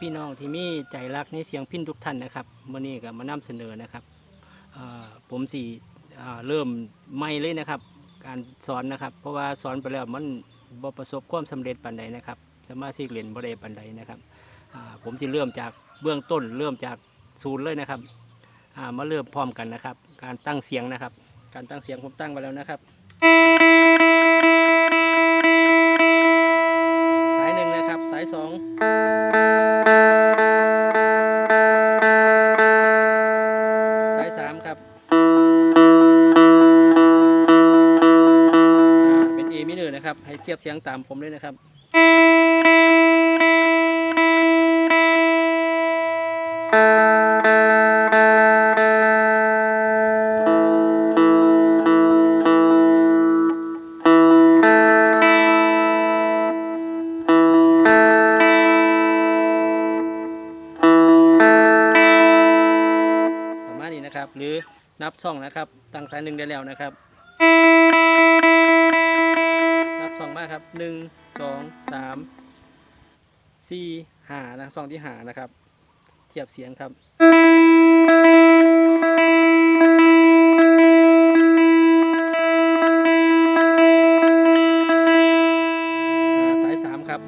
พี่น้องที่มีใจรักในเสียงพินทุกท่านนะครับวันนี้ก็มานำเสนอนะครับผมสี่เริ่มไม่เลยนะครับ การสอนนะครับ เพราะว่าสอนไปแล้วมันบ่ประสบความสำเร็จปันใดนะครับ สมาชิกเรียนบ่ได้ปันใดนะครับผมจะเริ่มจากเบื้องต้น เริ่มจากศูนย์เลยนะครับมาเริ่มพร้อมกันนะครับ การตั้งเสียงนะครับ การตั้งเสียงผมตั้งไปแล้วนะครับสายหนึ่งนะครับสายสอง นะครับ ให้เทียบเสียงตามผมเลยนะครับประมาณนี้นะครับ หรือนับช่องนะครับตั้งสายหนึ่งได้แล้วนะครับ นับช่องมากครับหนึ่งสองสามสี่หานะช่องที่หานะครับ เทียบเสียงครับสายสามครับ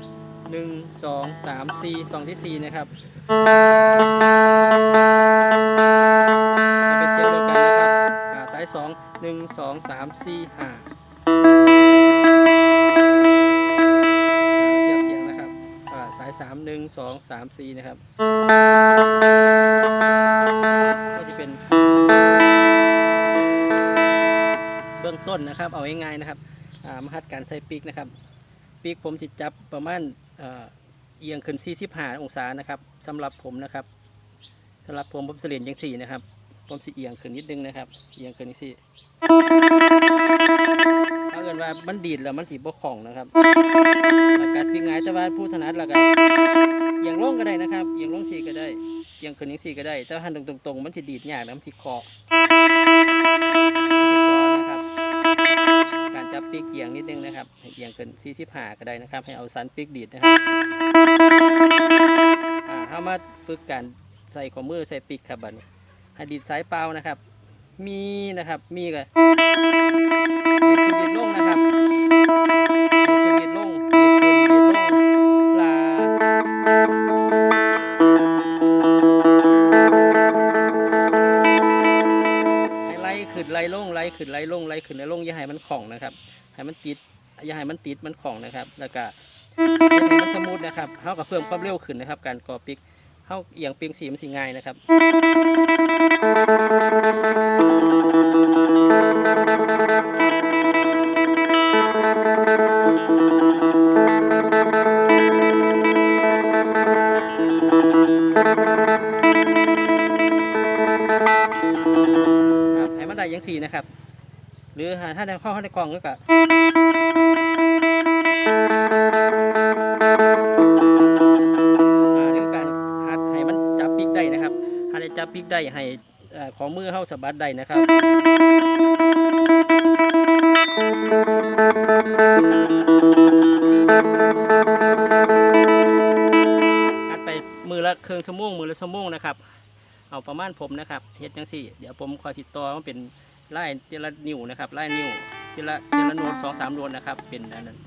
หนึ่งสองสามสี่สองที่สี่นะครับเอาเป็นเสียงเดียวกันนะครับสายสองหนึ่งสองสามสี่ห้า สามหนึ่งสองสามสี่นะครับ ก็จะเป็น เบื้องต้นนะครับ เอาง่ายๆนะครับมหัดการใส่ปีกนะครับ ปีกผมจิตจับประมาณเอียงขึ้น45องศานะครับสำหรับผมนะครับสำหรับผมผมเสลียนยังสี่นะครับ ผมสิเอียงขึ้นนิดนึงนะครับ เอียงขึ้นสี่ถ้าเกิดว่ามันดีดแล้วมันสีบกของนะครับแล้วการปีกหงายแต่ว่าผู้ถนัดล้วก็เอียงลงก็ได้นะครับเอียงลงสีก็ได้เอียงขึ้นยังสีก็ได้ แต่หันตรงๆมันจะดีดยากนะมันสิคอมันสิคอนะครับ การจับปีกเอียงนิดนึงนะครับเอียงเกิน45ก็ได้นะครับ ให้เอาสันปีกดีดนะครับอ่าเข้ามาฝึกการใส่ข้อมือใส่ปีกครับบัดนี้ให้ดีดสายเปล่านะครับ มีนะครับมีก็ดีดขึ้นดีดลง ขึ้นไล่ลงไล่ขึ้นไล่ลงอย่าให้มันของนะครับให้มันติดอย่าให้มันติดมันของนะครับ แล้วก็เฮ็ดให้มันสมูทนะครับเท่ากับเพิ่มความเร็วขึ้นนะครับ การก่อปิกเท่าเอียงปิงสีมันสิง่ายนะครับครับให้มันได้ยังสี่นะครับ หรือหาถ้าในข้อในกล่องก็กะอ่าหรือการหัดให้มันจับปีกได้นะครับหัดให้จับปีกได้ให้ของมือเข้าสะบัดได้นะครับหัดไปมือละเครื่องชั่วโมงมือละชั่วโมงนะครับ เอาประมาณผมนะครับเฮ็ดจังสี่ เดี๋ยวผมคอยติดต่อมันเป็น ไล่เจละนิ้วนะครับไล่นิ้วเจละเจละโน้ตสองสามโน้ตนะครับ เป็นอันนั้น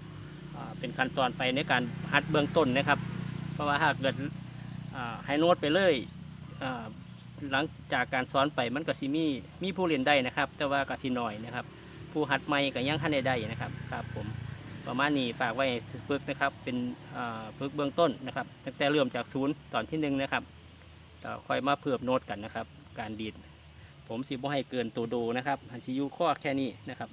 เป็นขั้นตอนไปในการหัดเบื้องต้นนะครับ เพราะว่าหากเกิดอ่าให้โน้ตไปเลยหลังจากการสอนไปมันก็สิมีมีผู้เรียนได้นะครับ แต่ว่าก็สิน้อยนะครับ ผู้หัดใหม่ก็ยังทันได้ได้นะครับครับผมประมาณนี้ฝากไว้ฝึกนะครับเป็นฝึกเบื้องต้นนะครับตั้งแต่เริ่มจากศูนย์ตอนที่หนึ่งนะครับก็ค่อยมาเพิ่มโน้ตกันนะครับ การดีด ผมสิบ่ให้เกินตัวโดนะครับหันสิยูข้อแค่นี้นะครับ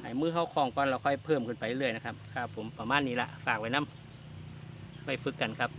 ให้มือเข้าคลองก่อนเราค่อยเพิ่มขึ้นไปเรื่อยนะครับครับผมประมาณนี้ละฝากไว้น้ำไปฝึกกันครับ